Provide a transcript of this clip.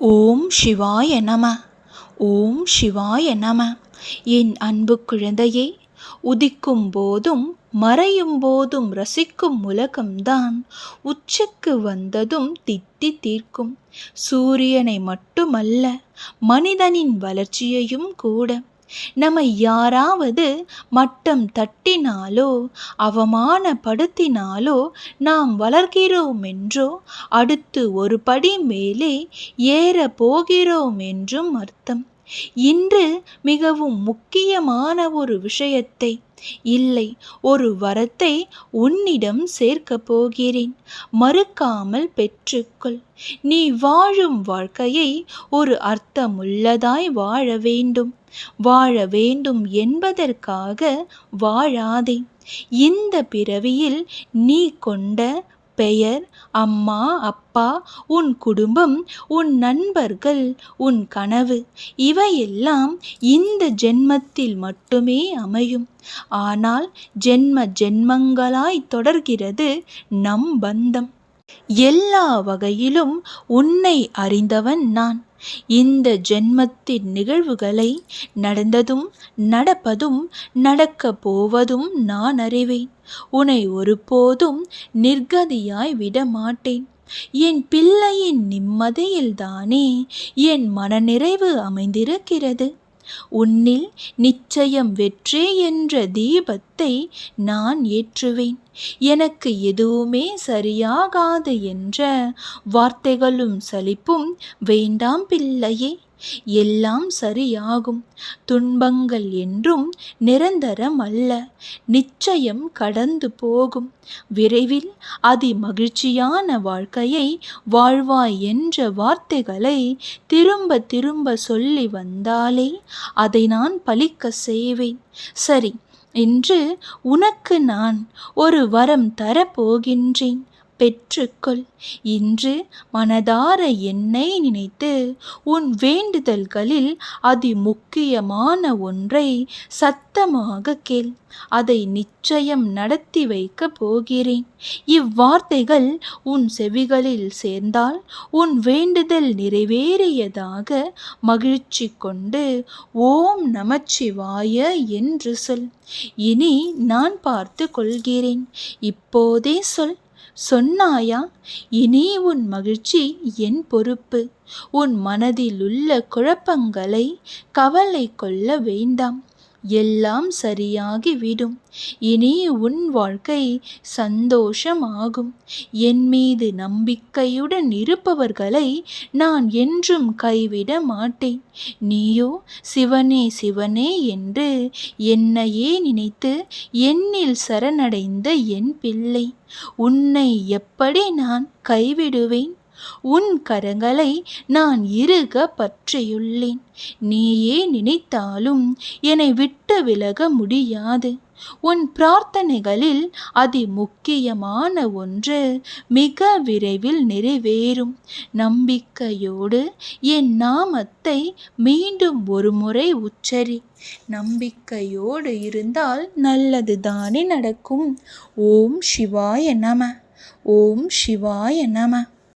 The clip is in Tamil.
ஓம் சிவாய நம. ஓம் சிவாய நம. என் அன்பு குழந்தையே உதிக்கும் போதும் மறையும் போதும் ரசிக்கும் உலகம்தான். உச்சக்கு வந்ததும் திட்டி தீர்க்கும். சூரியனை மட்டுமல்ல மனிதனின் வளர்ச்சியையும் கூட நம்மை யாராவது மட்டம் தட்டினாலோ அவமானப்படுத்தினாலோ நாம் வளர்கிறோம் என்றோ அடுத்து ஒரு படி மேலே ஏற போகிறோம் என்றும் அர்த்தம். இன்று மிகவும் முக்கியமான ஒரு விஷயத்தை இல்லை ஒரு வரத்தை உன்னிடம் சேர்க்கப் போகிறேன். மறுக்காமல் பெற்றுக்கொள். நீ வாழும் வாழ்க்கையை ஒரு அர்த்தமுள்ளதாய் வாழ வேண்டும். வாழ வேண்டும் என்பதற்காக வாழாதே. இந்த பிறவியில் நீ கொண்ட பெயர் அம்மா அப்பா உன் குடும்பம் உன் நண்பர்கள் உன் கனவு. இவையெல்லாம் இந்த ஜென்மத்தில் மட்டுமே அமையும். ஆனால் ஜென்ம ஜென்மங்களாய் தொடர்கிறது நம் பந்தம். எல்லா வகையிலும் உன்னை அறிந்தவன் நான். இந்த ஜென்மத்தின் நிகழ்வுகளை நடந்ததும் நடப்பதும் நடக்கப் போவதும் நான் அறிவேன். உன்னை ஒருபோதும் நிர்கதியாய் விடமாட்டேன். என் பிள்ளையின் நிம்மதியில்தானே என் மனநிறைவு அமைந்திருக்கிறது. உன்னில் நிச்சயம் வெற்றி என்ற தீபத்தை நான் ஏற்றுவேன். எனக்கு எதுவுமே சரியாகாது என்ற வார்த்தைகளும் சலிப்பும் வேண்டாம் பிள்ளையே. எல்லாம் சரியாகும். துன்பங்கள் என்றும் நிரந்தரம் அல்ல நிச்சயம் கடந்து போகும். விரைவில் அதி மகிழ்ச்சியான வாழ்க்கையை வாழ்வாய் என்ற வார்த்தைகளை திரும்ப திரும்ப சொல்லி வந்தாலே அதை நான் பலிக்க செய்வேன். சரி இன்று உனக்கு நான் ஒரு வரம் தரப்போகின்றேன். பெற்றுக்கொள். இன்று மனதார என்னை நினைத்து உன் வேண்டுதல்களில் அதி முக்கியமான ஒன்றை சத்தமாக கேள். அதை நிச்சயம் நடத்தி வைக்கப் போகிறேன். இவ்வார்த்தைகள் உன் செவிகளில் சேர்ந்தால் உன் வேண்டுதல் நிறைவேறியதாக மகிழ்ச்சி கொண்டு ஓம் நமச்சிவாய என்று சொல். இனி நான் பார்த்து கொள்கிறேன். இப்போதே சொல். சொன்னாயா இனி உன் மகிழ்ச்சி என் பொறுப்பு. உன் மனதிலுள்ள குழப்பங்களை கவலை கொள்ள வேண்டாம். எல்லாம் சரியாகிவிடும். இனி உன் வாழ்க்கை சந்தோஷமாகும். என் மீது நம்பிக்கையுடன் இருப்பவர்களை நான் என்றும் கைவிட மாட்டேன். நீயோ சிவனே சிவனே என்று என்னையே நினைத்து என்னில் சரணடைந்த என் பிள்ளை. உன்னை எப்படி நான் கைவிடுவேன்? உன் கரங்களை நான் இருக பற்றியுள்ளேன். நீயே நினைத்தாலும் என்னை விட்டு விலக முடியாது. உன் பிரார்த்தனைகளில் அதி முக்கியமான ஒன்று மிக விரைவில் நிறைவேறும். நம்பிக்கையோடு என் நாமத்தை மீண்டும் ஒரு முறை உச்சரி. நம்பிக்கையோடு இருந்தால் நல்லது தானே நடக்கும். ஓம் சிவாய நம. ஓம் சிவாய நம.